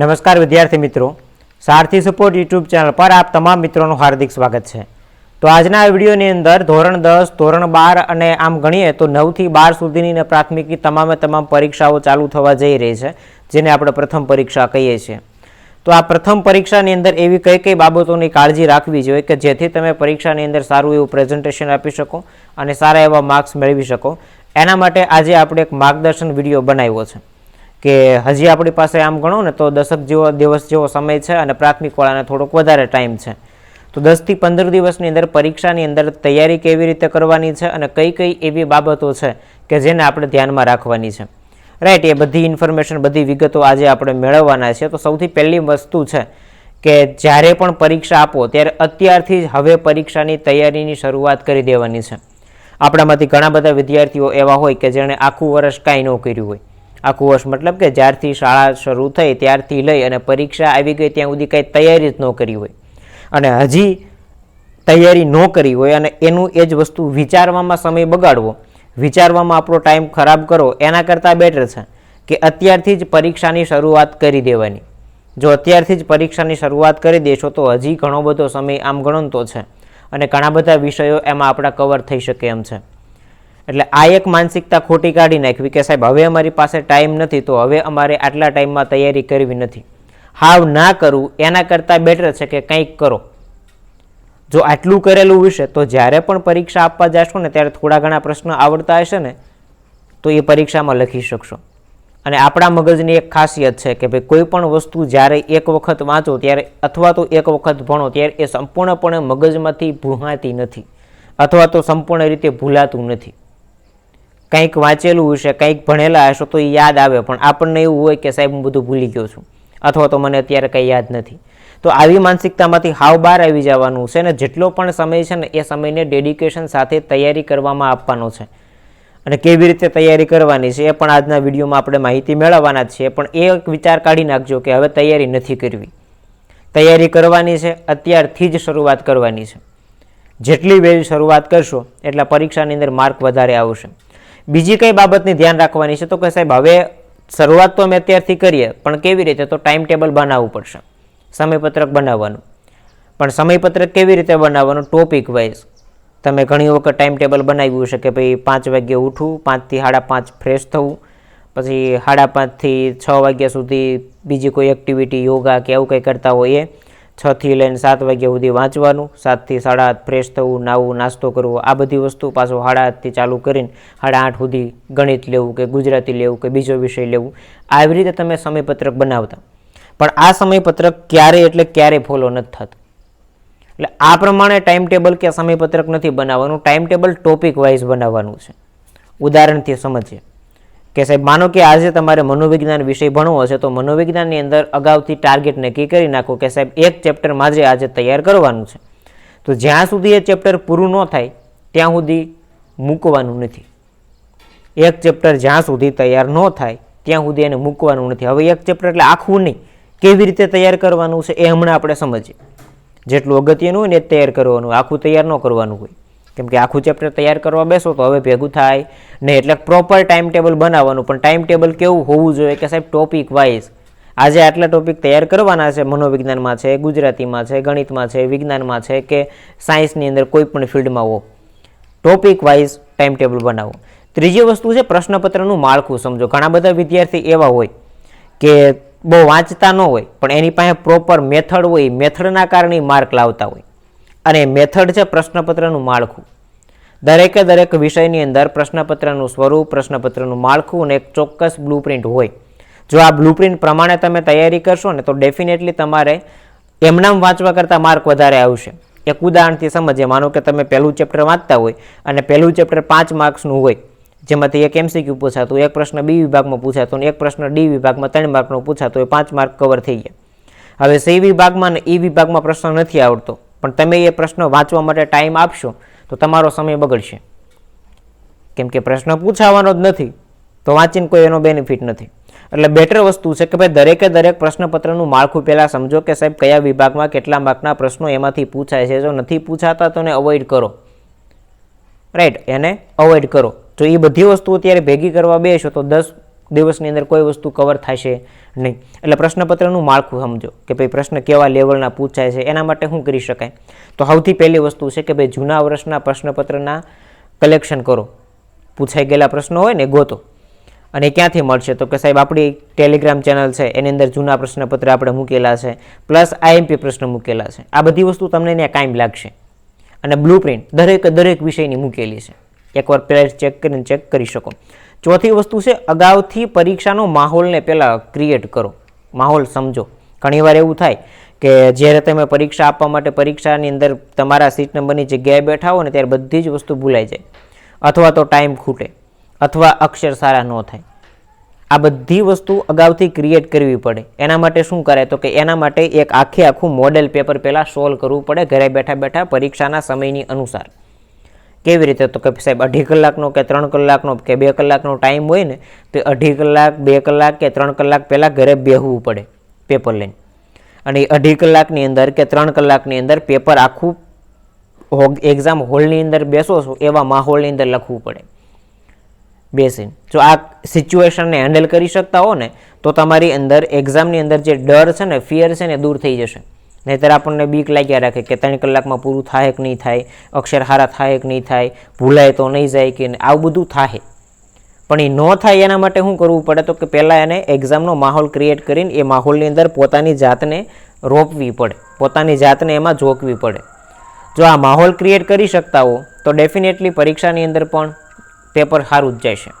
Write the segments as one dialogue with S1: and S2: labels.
S1: નમસ્કાર વિદ્યાર્થી મિત્રો. સારથી સપોર્ટ યુટ્યુબ ચેનલ પર આપ તમામ મિત્રોનું હાર્દિક સ્વાગત છે. તો આજના વિડીયોની અંદર ધોરણ દસ, ધોરણ બાર અને આમ ગણીએ તો નવથી બાર સુધીની પ્રાથમિકની તમામે તમામ પરીક્ષાઓ ચાલુ થવા જઈ રહી છે, જેને આપણે પ્રથમ પરીક્ષા કહીએ છીએ. તો આ પ્રથમ પરીક્ષાની અંદર એવી કઈ કઈ બાબતોની કાળજી રાખવી જોઈએ કે જેથી તમે પરીક્ષાની અંદર સારું એવું પ્રેઝન્ટેશન આપી શકો અને સારા એવા માર્ક્સ મેળવી શકો. એના માટે આજે આપણે એક માર્ગદર્શન વીડિયો બનાવ્યો છે. કે હજી આપણી પાસે આમ ગણો ને તો દશક જેવો, દિવસ જેવો સમય છે અને પ્રાથમિક વાળાને થોડોક વધારે ટાઈમ છે. તો દસથી પંદર દિવસની અંદર પરીક્ષાની અંદર તૈયારી કેવી રીતે કરવાની છે અને કઈ કઈ એવી બાબતો છે કે જેને આપણે ધ્યાનમાં રાખવાની છે. રાઈટ એ બધી ઇન્ફોર્મેશન બધી વિગતો આજે આપણે મેળવવાના છે. તો સૌથી પહેલી વસ્તુ છે કે જ્યારે પણ પરીક્ષા આપો, ત્યારે અત્યારથી જ હવે પરીક્ષાની તૈયારીની શરૂઆત કરી દેવાની છે. આપણામાંથી ઘણા બધા વિદ્યાર્થીઓ એવા હોય કે જેણે આખું વર્ષ કાંઈ ન કર્યું હોય. આખું વર્ષ મતલબ કે જ્યારથી શાળા શરૂ થઈ ત્યારથી લઈ અને પરીક્ષા આવી ગઈ ત્યાં સુધી કંઈ તૈયારી જ ન કરી હોય. અને હજી તૈયારી ન કરી હોય અને એનું એ જ વસ્તુ વિચારવામાં સમય બગાડવો, વિચારવામાં આપણો ટાઈમ ખરાબ કરો, એના કરતાં બેટર છે કે અત્યારથી જ પરીક્ષાની શરૂઆત કરી દેવાની. જો અત્યારથી જ પરીક્ષાની શરૂઆત કરી દેશો તો હજી ઘણો બધો સમય આમ ગણતો છે અને ઘણા બધા વિષયો એમાં આપણા કવર થઈ શકે એમ છે. એટલે આ એક માનસિકતા ખોટી કાઢી નાખવી કે સાહેબ, હવે અમારી પાસે ટાઈમ નથી, તો હવે અમારે આટલા ટાઈમમાં તૈયારી કરવી નથી. હાવ ના કરવું એના કરતાં બેટર છે કે કંઈક કરો. જો આટલું કરેલું હશે તો જ્યારે પણ પરીક્ષા આપવા જશો ને, ત્યારે થોડા ઘણા પ્રશ્નો આવડતા હશે ને, તો એ પરીક્ષામાં લખી શકશો. અને આપણા મગજની એક ખાસિયત છે કે ભાઈ, કોઈ પણ વસ્તુ જ્યારે એક વખત વાંચો, ત્યારે અથવા તો એક વખત ભણો, ત્યારે એ સંપૂર્ણપણે મગજમાંથી ભૂહાતી નથી. અથવા તો સંપૂર્ણ રીતે ભૂલાતું નથી. કંઈક વાંચેલું હશે, કંઈક ભણેલા હશો તો એ યાદ આવે. પણ આપણને એવું હોય કે સાહેબ હું બધું ભૂલી ગયો છું. અથવા તો મને અત્યારે કંઈ યાદ નથી. તો આવી માનસિકતામાંથી હાવ બહાર આવી જવાનું છે ને જેટલો પણ સમય છે ને એ સમયને ડેડિકેશન સાથે તૈયારી કરવામાં આપવાનો છે. અને કેવી રીતે તૈયારી કરવાની છે એ પણ આજના વિડીયોમાં આપણે માહિતી મેળવવાના જ છીએ. પણ એ એક વિચાર કાઢી નાખજો કે હવે તૈયારી નથી કરવી. તૈયારી કરવાની છે, અત્યારથી જ શરૂઆત કરવાની છે. જેટલી વહેલી શરૂઆત કરશો, એટલા પરીક્ષાની અંદર માર્ક વધારે આવશે. બીજી કઈ બાબતની ધ્યાન રાખવાની છે તો કે સાહેબ, હવે શરૂઆત તો અમે અત્યારથી કરીએ, પણ કેવી રીતે? તો ટાઈમ ટેબલ બનાવવું પડશે, સમયપત્રક બનાવવાનું. પણ સમયપત્રક કેવી રીતે બનાવવાનું? Topic wise. તમે ઘણી વખત ટાઈમ ટેબલ બનાવ્યું છે કે ભાઈ પાંચ વાગ્યે ઉઠવું, પાંચથી સાડા પાંચ ફ્રેશ થવું, પછી સાડા પાંચથી છ વાગ્યા સુધી બીજી કોઈ એક્ટિવિટી, યોગા કે એવું કંઈ કરતા હોય એ છથી લઈને સાત વાગ્યા સુધી વાંચવાનું, સાતથી સાડા આઠ ફ્રેશ થવું નાવું નાસ્તો કરવો, આ બધી વસ્તુ પાછો સાડા આઠથી ચાલુ કરીને સાડા આઠ સુધી ગણિત લેવું કે ગુજરાતી લેવું કે બીજો વિષય લેવું, આવી રીતે તમે સમયપત્રક બનાવતા. પણ આ સમયપત્રક ક્યારે એટલે ક્યારે ફોલો નથી થતું. એટલે આ પ્રમાણે ટાઈમ ટેબલ કે સમયપત્રક નથી બનાવવાનું ટાઈમ ટેબલ ટોપિક વાઇઝ બનાવવાનું છે. ઉદાહરણથી સમજીએ. કે સાહેબ, માનો કે આજે તમારે મનોવિજ્ઞાન વિષય ભણવો હશે તો મનોવિજ્ઞાનની અંદર અગાઉથી ટાર્ગેટ નક્કી કરી નાખો કે સાહેબ, એક ચેપ્ટર માજે આજે તૈયાર કરવાનું છે. તો જ્યાં સુધી એ ચેપ્ટર પૂરું ન થાય, ત્યાં સુધી મૂકવાનું નથી. એક ચેપ્ટર જ્યાં સુધી તૈયાર ન થાય, ત્યાં સુધી એને મૂકવાનું નથી. હવે એક ચેપ્ટર એટલે આખું નહીં. કેવી રીતે તૈયાર કરવાનું છે એ હમણાં આપણે સમજીએ. જેટલું અગત્યનું હોય ને એ તૈયાર કરવાનું આખું તૈયાર ન કરવાનું હોય. કેમ કે આખું ચેપ્ટર તૈયાર કરવા બેસો તો હવે ભેગું થાય. નહીં એટલે પ્રોપર ટાઈમ ટેબલ બનાવવાનું, પણ ટાઈમ ટેબલ કેવું હોવું જોઈએ કે સાહેબ ટોપિક વાઇઝ આજે આટલા ટોપિક તૈયાર કરવાના છે, મનોવિજ્ઞાનમાં છે, ગુજરાતીમાં છે, ગણિતમાં છે, વિજ્ઞાનમાં છે કે સાયન્સની અંદર કોઈ પણ ફિલ્ડમાં હો. ટોપિક વાઇઝ ટાઈમ ટેબલ બનાવો. ત્રીજી વસ્તુ છે પ્રશ્નપત્રનું માળખું સમજો. ઘણા બધા વિદ્યાર્થી એવા હોય કે બહુ વાંચતા ન હોય, પણ એની પાસે પ્રોપર મેથડ હોય મેથડના કારણે માર્ક લાવતા હોય. અને મેથડ છે પ્રશ્નપત્રનું માળખું. દરેકે દરેક વિષયની અંદર પ્રશ્નપત્રનું સ્વરૂપ, પ્રશ્નપત્રનું માળખું અને એક ચોક્કસ બ્લુપ્રિન્ટ હોય. જો આ બ્લુપ્રિન્ટ પ્રમાણે તમે તૈયારી કરશો ને તો ડેફિનેટલી તમારે એમનામ વાંચવા કરતાં માર્ક વધારે આવશે. એક ઉદાહરણથી સમજીએ, માનો કે તમે પહેલું ચેપ્ટર વાંચતા હોય અને પહેલું ચેપ્ટર પાંચ માર્ક્સનું હોય. જેમાંથી એક એમસીક્યુ પૂછાતું એક પ્રશ્ન બી વિભાગમાં પૂછાતો અને એક પ્રશ્ન ડી વિભાગમાં ત્રણ માર્કનો પૂછાતો એ પાંચ માર્ક કવર થઈ ગયા. હવે સી વિભાગમાં અને ઈ વિભાગમાં પ્રશ્ન નથી આવડતો. પણ તમે એ પ્રશ્ન વાંચવા માટે ટાઈમ આપશો, તો તમારો સમય બગડશે. કેમ કે પ્રશ્ન પૂછાવાનો જ નથી, તો વાંચીને કોઈ એનો બેનિફિટ નથી. એટલે બેટર વસ્તુ છે કે ભાઈ દરેકે દરેક પ્રશ્નપત્રનું માળખું પહેલાં સમજો કે સાહેબ કયા વિભાગમાં કેટલા માર્કના પ્રશ્નો એમાંથી પૂછાય છે. જો નથી પૂછાતા તો એને અવોઇડ કરો. રાઈટ એને અવોઇડ કરો. જો એ બધી વસ્તુ અત્યારે ભેગી કરવા બેસો તો દસ દિવસની અંદર કોઈ વસ્તુ કવર થશે નહીં. એટલે પ્રશ્નપત્રનું માળખું સમજો કે ભાઈ પ્રશ્ન કેવા લેવલના પૂછાય છે, એના માટે શું કરી શકાય? તો સૌથી પહેલી વસ્તુ છે કે ભાઈ જૂના વર્ષના પ્રશ્નપત્રના કલેક્શન કરો. પૂછાઈ ગયેલા પ્રશ્નો હોય ને ગોતો. અને ક્યાંથી મળશે? તો કે સાહેબ, આપણી ટેલિગ્રામ ચેનલ છે, એની અંદર જૂના પ્રશ્નપત્ર આપણે મૂકેલા છે પ્લસ આઈએમપી પ્રશ્ન મૂકેલા છે. આ બધી વસ્તુ તમને ત્યાં કાયમ લાગશે. અને બ્લુ પ્રિન્ટ દરેક દરેક વિષયની મૂકેલી છે. એકવાર પ્રેસ ચેક કરીને ચેક કરી શકો. ચોથી વસ્તુ છે, અગાઉથી પરીક્ષાનો માહોલને પહેલાં ક્રિએટ કરો. માહોલ સમજો. ઘણીવાર એવું થાય કે જ્યારે તમે પરીક્ષા આપવા માટે પરીક્ષાની અંદર તમારા સીટ નંબરની જગ્યાએ બેઠા હો ને ત્યારે બધી જ વસ્તુ ભૂલાઈ જાય. અથવા તો ટાઈમ ખૂટે. અથવા અક્ષર સારા ન થાય. આ બધી વસ્તુ અગાઉથી ક્રિએટ કરવી પડે. એના માટે શું કરે તો કે એના માટે એક આખે આખું મોડેલ પેપર પહેલાં સોલ્વ કરવું પડે. ઘરે બેઠા બેઠા પરીક્ષાના સમયની અનુસાર. કેવી રીતે તો કે સાહેબ, અઢી કલાકનો કે ત્રણ કલાકનો કે બે કલાકનો ટાઈમ હોય ને, તો અઢી કલાક, બે કલાક કે ત્રણ કલાક પહેલાં ઘરે બેહવું પડે પેપર લઈને. અને એ અઢી કલાકની અંદર કે ત્રણ કલાકની અંદર પેપર આખું એક્ઝામ હોલની અંદર બેસો છો, એવા માહોલની અંદર લખવું પડે. બેસીને. જો આ સિચ્યુએશનને હેન્ડલ કરી શકતા હો ને, તો તમારી અંદર એક્ઝામની અંદર જે ડર છે ને ફિયર છે ને દૂર થઈ જશે. નહીંતર આપણને બીક લાગ્યા રાખે કે ત્રણ કલાકમાં પૂરું થાય કે નહીં થાય અક્ષર હારા થાય કે નહીં થાય, ભૂલાય તો નહીં જાય કે. આવું બધું થાય. પણ એ ન થાય એના માટે શું કરવું પડે? તો કે પહેલાં એને એક્ઝામનો માહોલ ક્રિએટ કરીને એ માહોલની અંદર પોતાની જાતને રોપવી પડે. પોતાની જાતને એમાં જોકવી પડે. જો આ માહોલ ક્રિએટ કરી શકતા હો, તો ડેફિનેટલી પરીક્ષાની અંદર પણ પેપર સારું જ છે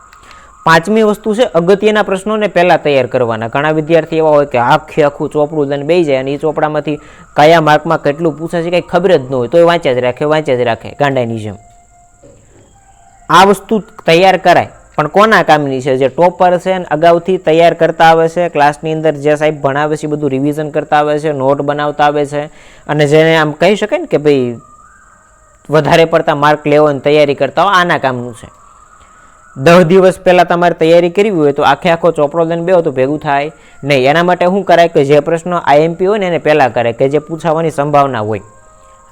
S1: પાંચમી વસ્તુ છે, અગત્યના પ્રશ્નોને પહેલાં તૈયાર કરવાના. ઘણા વિદ્યાર્થી એવા હોય કે આખે આખું ચોપડું લઈને બેસી જાય અને એ ચોપડામાંથી કયા માર્કમાં કેટલું પૂછે છે, કંઈ ખબર જ ન હોય તો એ વાંચ્યા જ રાખે, વાંચ્યા જ રાખે, ગાંડાની જેમ. આ વસ્તુ તૈયાર કરાય. પણ કોના કામની છે? જે ટોપર છે ને અગાઉથી તૈયાર કરતા આવે છે, ક્લાસની અંદર જે સાહેબ ભણાવે છે બધું રિવિઝન કરતા આવે છે નોટ બનાવતા આવે છે, અને જેને આમ કહી શકાય ને કે ભાઈ વધારે પડતા માર્ક લેવાની તૈયારી કરતા હોય, આના કામનું છે. દસ દિવસ પહેલાં તમારે તૈયારી કરવી હોય તો આખે આખો ચોપડો લઈને બેહો તો ભેગું થાય. નહીં, એના માટે શું કરાય કે જે પ્રશ્ન આઈએમપી હોય ને એને પહેલાં કરે કે જે પૂછાવાની સંભાવના હોય.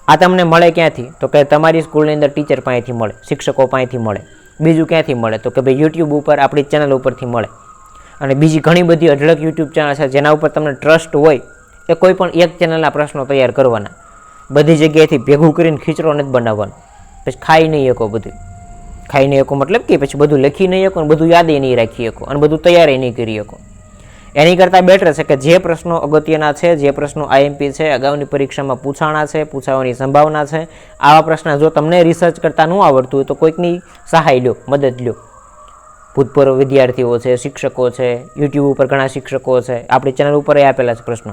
S1: આ તમને મળે ક્યાંથી? તો કે તમારી સ્કૂલની અંદર ટીચર પાસેથી મળે, શિક્ષકો પાસેથી મળે. બીજું ક્યાંથી મળે? તો કે ભાઈ યુટ્યુબ ઉપર, આપણી ચેનલ ઉપરથી મળે. અને બીજી ઘણી બધી અઢળક યુટ્યુબ ચેનલ છે, જેના ઉપર તમને ટ્રસ્ટ હોય, એ કોઈ પણ એક ચેનલના પ્રશ્નો તૈયાર કરવાના. બધી જગ્યાએથી ભેગું કરીને ખીચડો નથી બનાવવાનો. પછી ખાઈ નહીં એકો બધું. ખાઈ નહીં શકો. મતલબ કે પછી બધું લખી નહીં શકો અને બધું યાદ એ નહીં રાખી શકો અને બધું તૈયાર નહીં કરી શકો. એની કરતાં બેટર છે કે જે પ્રશ્નો અગત્યના છે, જે પ્રશ્નો આઈએમપી છે, અગાઉની પરીક્ષામાં પૂછાણા છે, પૂછાવાની સંભાવના છે, આવા પ્રશ્ન જો તમને રિસર્ચ કરતા ન આવડતું હોય તો કોઈકની સહાય લો મદદ લો ભૂતપૂર્વ વિદ્યાર્થીઓ છે, શિક્ષકો છે યુટ્યુબ ઉપર ઘણા શિક્ષકો છે, આપણી ચેનલ ઉપર એ આપેલા છે પ્રશ્નો.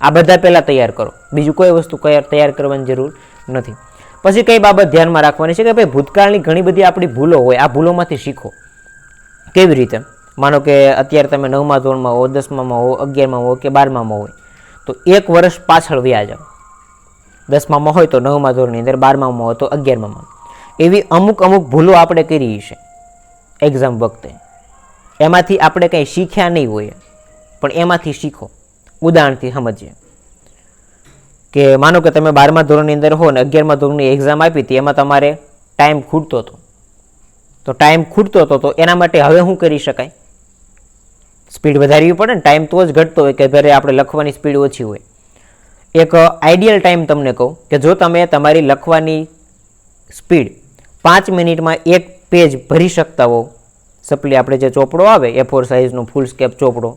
S1: આ બધા પહેલાં તૈયાર કરો. બીજું કોઈ વસ્તુ તૈયાર કરવાની જરૂર નથી. પછી કઈ બાબત ધ્યાનમાં રાખવાની છે કે ભાઈ ભૂતકાળની ઘણી બધી આપણી ભૂલો હોય, આ ભૂલોમાંથી શીખો. કેવી રીતે? માનો કે અત્યારે તમે નવમા ધોરણમાં હો, દસમામાં હો, અગિયારમાં હો કે બારમામાં હોય, તો એક વર્ષ પાછળ વ્યા જાઓ દસમામાં હોય તો નવમા ધોરણની અંદર, બારમામાં હોય તો અગિયારમાં એવી અમુક અમુક ભૂલો આપણે કરી છે એક્ઝામ વખતે. એમાંથી આપણે કંઈ શીખ્યા નહીં હોય પણ એમાંથી શીખો. ઉદાહરણથી સમજીએ. કે માનો કે તમે બારમા ધોરણની અંદર હો ને અગિયારમા ધોરણની એક્ઝામ આપી હતી, એમાં તમારે ટાઈમ ખૂટતો હતો. તો ટાઈમ ખૂટતો હતો, તો એના માટે હવે શું કરી શકાય? સ્પીડ વધારવી પડે ને ટાઈમ તો જ ઘટતો હોય કે જ્યારે આપણે લખવાની સ્પીડ ઓછી હોય. એક આઈડિયલ ટાઈમ તમને કહું કે જો તમે તમારી લખવાની સ્પીડ પાંચ મિનિટમાં એક પેજ ભરી શકતા હો સપ્લી આપણે જે ચોપડો આવે એ ફોર સાઇઝનો ફૂલ સ્કેપ ચોપડો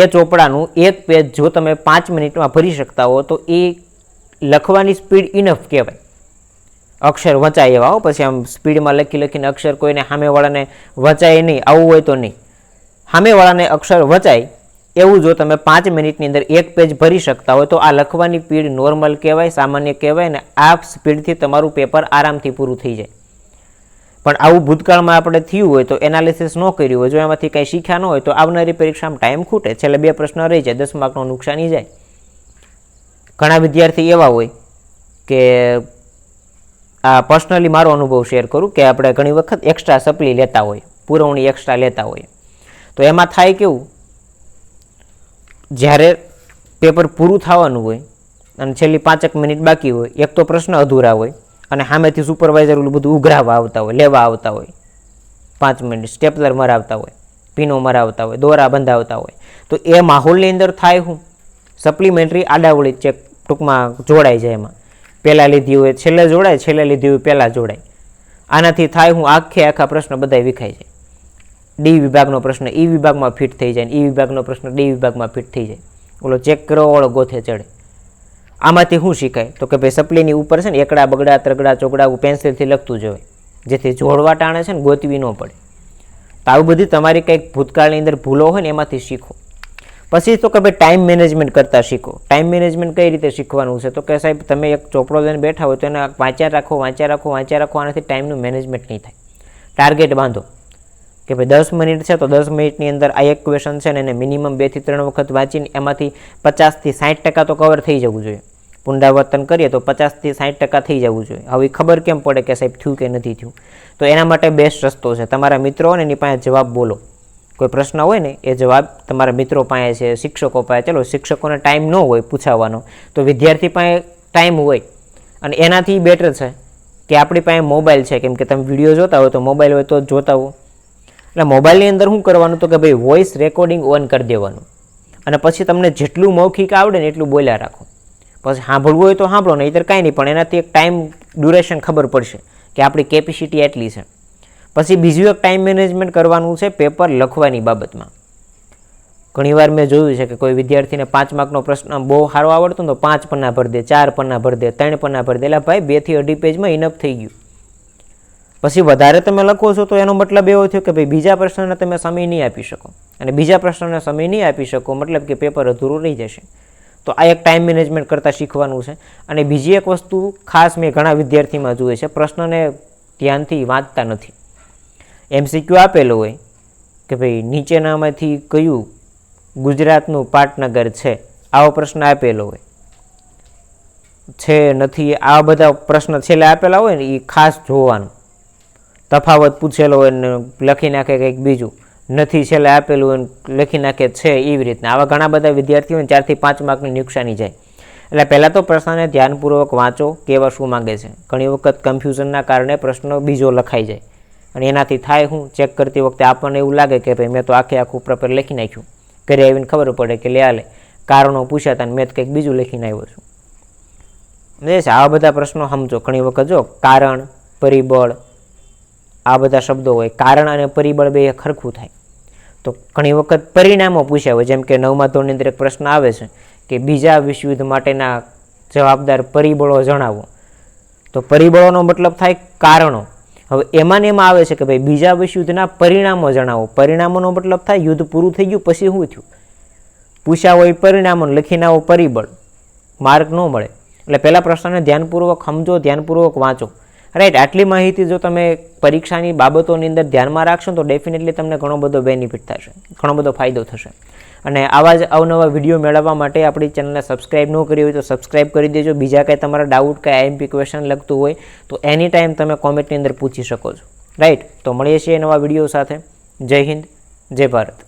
S1: એ ચોપડાનું એક પેજ જો તમે પાંચ મિનિટમાં ભરી શકતા હો તો એ લખવાની સ્પીડ ઇનફ કહેવાય. અક્ષર વંચાય એવા હો, પછી આમ સ્પીડમાં લખી લખીને અક્ષર કોઈને સામેવાળાને વંચાય નહીં, આવું હોય તો નહીં. સામેવાળાને અક્ષર વંચાય, એવું જો તમે પાંચ મિનિટની અંદર એક પેજ ભરી શકતા હોય તો આ લખવાની સ્પીડ નોર્મલ કહેવાય, સામાન્ય કહેવાય ને આ સ્પીડથી તમારું પેપર આરામથી પૂરું થઈ જાય. પણ આવું ભૂતકાળમાં આપણે થયું હોય તો એનાલિસિસ ન કર્યું હોય, જો એમાંથી કંઈ શીખ્યા ન હોય તો આવનારી પરીક્ષામાં ટાઈમ ખૂટે. છેલ્લે બે પ્રશ્ન રહી જાય, દસ માર્કનો નુકસાની જાય. ઘણા વિદ્યાર્થી એવા હોય કે આ પર્સનલી મારો અનુભવ શેર કરું કે આપણે ઘણી વખત એક્સ્ટ્રા સપ્લી લેતા હોય, પુરવણી એક્સ્ટ્રા લેતા હોય. તો એમાં થાય કેવું? જ્યારે પેપર પૂરું થવાનું હોય અને છેલ્લી પાંચેક મિનિટ બાકી હોય, એક તો પ્રશ્ન અધૂરા હોય અને સામેથી સુપરવાઇઝર ઓલું બધું ઉઘરાવવા આવતા હોય, લેવા આવતા હોય. પાંચ મિનિટ સ્ટેપલર મરાવતા હોય, પીનો મરાવતા હોય, દોરા બંધાવતા હોય. તો એ માહોલની અંદર થાય હું. સપ્લિમેન્ટરી આડાવળી ચેક ટૂંકમાં જોડાઈ જાય એમાં. પહેલાં લીધી હોય છેલ્લે જોડાય, છેલ્લે લીધી હોય પહેલાં જોડાય. આનાથી થાય હું આખે આખા પ્રશ્ન બધા વિખાઈ જાય. ડી વિભાગનો પ્રશ્ન ઈ વિભાગમાં ફિટ થઈ જાય ઈ વિભાગનો પ્રશ્ન ડી વિભાગમાં ફિટ થઈ જાય. ઓલો ચેક કરો, ઓળો ગોથે ચડે. આમાંથી શું શીખાય? તો કે ભાઈ સપ્લીની ઉપર છે ને એકડા બગડા, ત્રગડા ચોકડા પેન્સિલથી લખતું જવાય જેથી જોડવા ટાણે છે ને ગોતવી ન પડે. તો આવું બધી તમારી કંઈક ભૂતકાળની અંદર ભૂલો હોય ને એમાંથી શીખો. પછી તો કે ભાઈ ટાઈમ મેનેજમેન્ટ કરતાં શીખો. ટાઈમ મેનેજમેન્ટ કઈ રીતે શીખવાનું છે? તો કે સાહેબ, તમે એક ચોપડો લઈને બેઠા હોય તો એને વાંચ્યા રાખો વાંચ્યા રાખો વાંચ્યા રાખો, આનાથી ટાઈમનું મેનેજમેન્ટ નહીં થાય. ટાર્ગેટ બાંધો. કે ભાઈ દસ મિનિટ છે તો દસ મિનિટની અંદર આ એક ક્વેશ્ચન છે ને એને મિનિમમ બેથી ત્રણ વખત વાંચીને એમાંથી પચાસથી સાઠ ટકા તો કવર થઈ જવું જોઈએ. પુનરાવર્તન કરીએ તો પચાસથી સાઠ ટકા થઈ જવું જોઈએ. હવે ખબર કેમ પડે કે સાહેબ થયું કે નથી થયું? તો એના માટે બેસ્ટ રસ્તો છે. તમારા મિત્રો અને એની પાસે જવાબ બોલો. કોઈ પ્રશ્ન હોય ને, એ જવાબ તમારા મિત્રો પાસે છે, શિક્ષકો પાસે. ચલો, શિક્ષકોને ટાઈમ ન હોય પૂછાવવાનો તો વિદ્યાર્થી પાસે ટાઈમ હોય. અને એનાથી બેટર છે કે આપણી પાસે મોબાઈલ છે. કેમ કે તમે વીડિયો જોતા હોય તો મોબાઈલ હોય તો જોતા હો. એટલે મોબાઈલની અંદર શું કરવાનું તો કે ભાઈ વોઇસ રેકોર્ડિંગ ઓન કરી દેવાનું. અને પછી તમને જેટલું મૌખિક આવડે ને એટલું બોલ્યા રાખો. પછી સાંભળવું હોય તો સાંભળો, નહીંતર કાંઈ નહીં, પણ એનાથી એક ટાઈમ ડ્યુરેશન ખબર પડશે કે આપણી કેપેસિટી એટલી છે. પછી બીજું એક ટાઈમ મેનેજમેન્ટ કરવાનું છે પેપર લખવાની બાબતમાં. ઘણીવાર મેં જોયું છે કે કોઈ વિદ્યાર્થીને પાંચ માર્કનો પ્રશ્ન બહુ સારો આવડતો ને તો પાંચ પન્ના ભરી દે, ચાર પન્ના ભરી દે, ત્રણ પન્ના ભરી દે. એટલે ભાઈ બેથી અઢી પેજમાં ઇનફ થઈ ગયું. પછી વધારે તમે લખો છો તો એનો મતલબ એવો થયો કે ભાઈ બીજા પ્રશ્નને તમે સમય નહીં આપી શકો. અને બીજા પ્રશ્નને સમય નહીં આપી શકો, મતલબ કે પેપર અધૂરું રહી જશે. તો આ એક ટાઈમ મેનેજમેન્ટ કરતાં શીખવાનું છે. અને બીજી એક વસ્તુ ખાસ મેં ઘણા વિદ્યાર્થીમાં જોઈએ છે, પ્રશ્નને ધ્યાનથી વાંચતા નથી. એમસીક્યુ આપેલો હોય કે ભાઈ નીચેનામાંથી કયું ગુજરાતનું પાટનગર છે, આવો પ્રશ્ન આપેલો હોય. છે, નથી આવા બધા પ્રશ્ન છેલ્લે આપેલા હોય ને એ ખાસ જોવાનું. તફાવત પૂછેલો હોય ને લખી નાખે કંઈક બીજું. નથી છેલ્લે આપેલું હોય લખી નાખે છે એવી રીતના. આવા ઘણા બધા વિદ્યાર્થીઓને ચારથી પાંચ માર્કની નુકસાની જાય. એટલે પહેલાં તો પ્રશ્નને ધ્યાનપૂર્વક વાંચો, કેવા શું માંગે છે. ઘણી વખત કન્ફ્યુઝનના કારણે પ્રશ્ન બીજો લખાઈ જાય. અને એનાથી થાય હું? ચેક કરતી વખતે આપણને એવું લાગે કે ભાઈ મેં તો આખે આખું પ્રોપર લખી નાખ્યું. ઘરે આવીને ખબર પડે કે લે આલે કારણો પૂછ્યા હતા મેં કંઈક બીજું લખીને આવ્યો છું. સમજે છે, આવા બધા પ્રશ્નો સમજો. ઘણી વખત જો, કારણ, પરિબળ આ બધા શબ્દો હોય, કારણ અને પરિબળ બે ખરખું થાય. તો ઘણી વખત પરિણામો પૂછ્યા હોય, જેમ કે નવમા ધોરણની અંદર એક પ્રશ્ન આવે છે કે બીજા વિશ્વયુદ્ધ માટેના જવાબદાર પરિબળો જણાવો. તો પરિબળોનો મતલબ થાય કારણો. હવે એમાં ને એમાં આવે છે કે ભાઈ બીજા વિશ્વયુદ્ધના પરિણામો જણાવો. પરિણામોનો મતલબ થાય યુદ્ધ પૂરું થઈ ગયું, પછી શું થયું? પૂછ્યા હોય પરિણામો લખીને આવો પરિબળ. માર્ક ન મળે. એટલે પહેલા પ્રશ્નને ધ્યાનપૂર્વક સમજો, ધ્યાનપૂર્વક વાંચો. રાઈટ આટલી માહિતી જો તમે પરીક્ષાની બાબતોની અંદર ધ્યાનમાં રાખશો તો ડેફિનેટલી તમને ઘણો બધો બેનિફિટ થશે, ઘણો બધો ફાયદો થશે. અને આવા જ અવનવા વીડિયો મેળવવા માટે આપણી ચેનલને સબસ્ક્રાઇબ ન કરી હોય તો સબસ્ક્રાઇબ કરી દેજો. બીજા કંઈ તમારા ડાઉટ કે આઈએમપી ક્વેશ્ચન લગતું હોય તો એની ટાઈમ તમે કોમેન્ટની અંદર પૂછી શકો છો. રાઈટ તો મળીએ છીએ નવા વીડિયો સાથે. જય હિન્દ, જય ભારત.